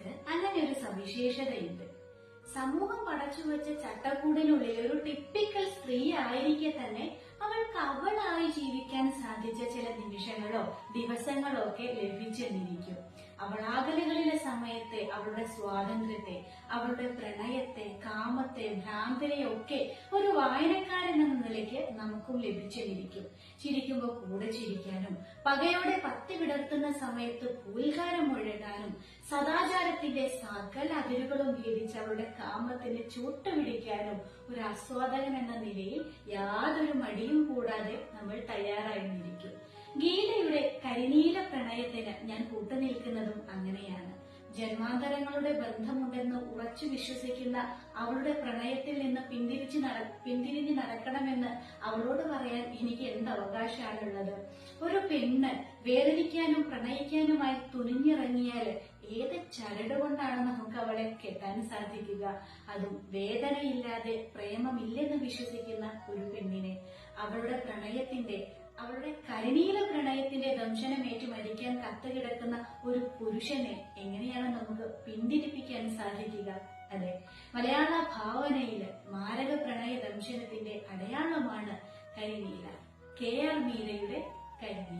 മീരക്ക് അങ്ങനെ ഒരു സവിശേഷതയുണ്ട്. സമൂഹം പടച്ചുവെച്ച ചട്ടക്കൂടിനുള്ളിൽ ഒരു ടിപ്പിക്കൽ സ്ത്രീ ആയിരിക്കെ തന്നെ അവൾക്ക് അവളായി ജീവിക്കാൻ സാധിച്ച ചില നിമിഷങ്ങളോ ദിവസങ്ങളോ ഒക്കെ ലഭിച്ചെന്നിരിക്കും. അവളാകലുകളിലെ സമയത്തെ അവരുടെ സ്വാതന്ത്ര്യത്തെ അവരുടെ പ്രണയത്തെ കാമത്തെ ഭ്രാന്തരെ ഒക്കെ ഒരു വായനക്കാരൻ എന്ന നിലയ്ക്ക് നമുക്കും ലഭിച്ചെന്നിരിക്കും. ചിരിക്കുമ്പോൾ കൂടെ ചിരിക്കാനും പകയോടെ പത്തി വിടർത്തുന്ന സമയത്ത് പൂൽകാരം മുഴകാനും സദാചാരത്തിന്റെ സകല അതിരുകളും ഭേദിച്ച് അവരുടെ കാമത്തിന് ചൂട്ടുപിടിക്കാനും ഒരു ആസ്വാദകൻ എന്ന നിലയിൽ യാതൊരു മടിയും കൂടാതെ നമ്മൾ തയ്യാറായിരിക്കും ഗീതയുടെ കരിനീല പ്രണയത്തിന് ഞാൻ കൂട്ടുനിൽക്കുന്നതും അങ്ങനെയാണ്. ജന്മാന്തരങ്ങളുടെ ബന്ധമുണ്ടെന്ന് ഉറച്ചു വിശ്വസിക്കുന്ന അവളുടെ പ്രണയത്തിൽ നിന്ന് പിന്തിരിച്ച് നട പിന്തിരിഞ്ഞ് നടക്കണമെന്ന് അവളോട് പറയാൻ എനിക്ക് എന്ത് അവകാശമാണുള്ളത് ഒരു പെണ്ണ് വേദനിക്കാനും പ്രണയിക്കാനുമായി തുനിഞ്ഞിറങ്ങിയാൽ ഏത് ചരട് കൊണ്ടാണ് നമുക്ക് അവളെ കെട്ടാൻ സാധിക്കുക? അതും വേദനയില്ലാതെ പ്രേമമില്ലെന്ന് വിശ്വസിക്കുന്ന ഒരു പെണ്ണിനെ. അവളുടെ പ്രണയത്തിന്റെ അവളുടെ കരിനീല പ്രണയത്തിന്റെ ദംശനമേറ്റു മരിക്കാൻ കത്തുകിടക്കുന്ന ഒരു പുരുഷനെ എങ്ങനെയാണ് നമുക്ക് പിന്തിരിപ്പിക്കാൻ സാധിക്കുക അതെ മലയാള ഭാവനയിൽ മാരക പ്രണയ ദംശനത്തിന്റെ അടയാളമാണ് കരിനീല കെ ആർ മീരയുടെ കരിനീല